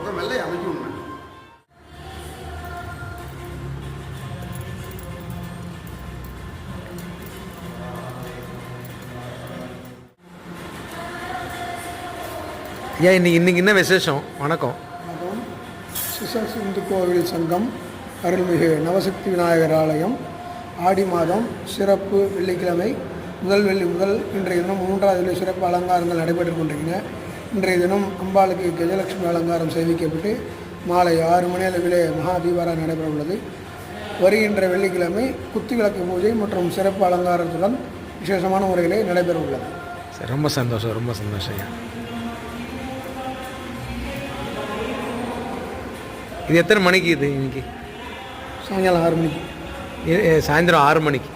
அப்புறம் வெள்ளை அமைக்கணும் ஐயா இன்னைக்கு இன்னைக்கு என்ன விசேஷம்? வணக்கம். சிசர் சிந்து கோவில் சங்கம் அருள்மிகு நவசக்தி விநாயகர் ஆலயம் ஆடி மாதம் சிறப்பு வெள்ளிக்கிழமை முதல் வெள்ளி முதல் இன்றைய தினம் மூன்றாவது சிறப்பு அலங்காரங்கள் நடைபெற்றுக் கொண்டிருக்கின்றன. இன்றைய தினம் அம்பாளுக்கு கஜலட்சுமி அலங்காரம் செய்விக்கப்பட்டு மாலை ஆறு மணி அளவிலே மகா தீபாராதனை நடைபெற உள்ளது வருகின்ற வெள்ளிக்கிழமை குத்துவிளக்கு பூஜை மற்றும் சிறப்பு அலங்காரத்துடன் விசேஷமான முறையிலே நடைபெற உள்ளது சரி ரொம்ப சந்தோஷம் ரொம்ப சந்தோஷம் இது எத்தனை மணிக்கு இது இன்னைக்கு? சாயங்காலம் ஆறு மணிக்கு. சாயந்தரம் ஆறு மணிக்கு.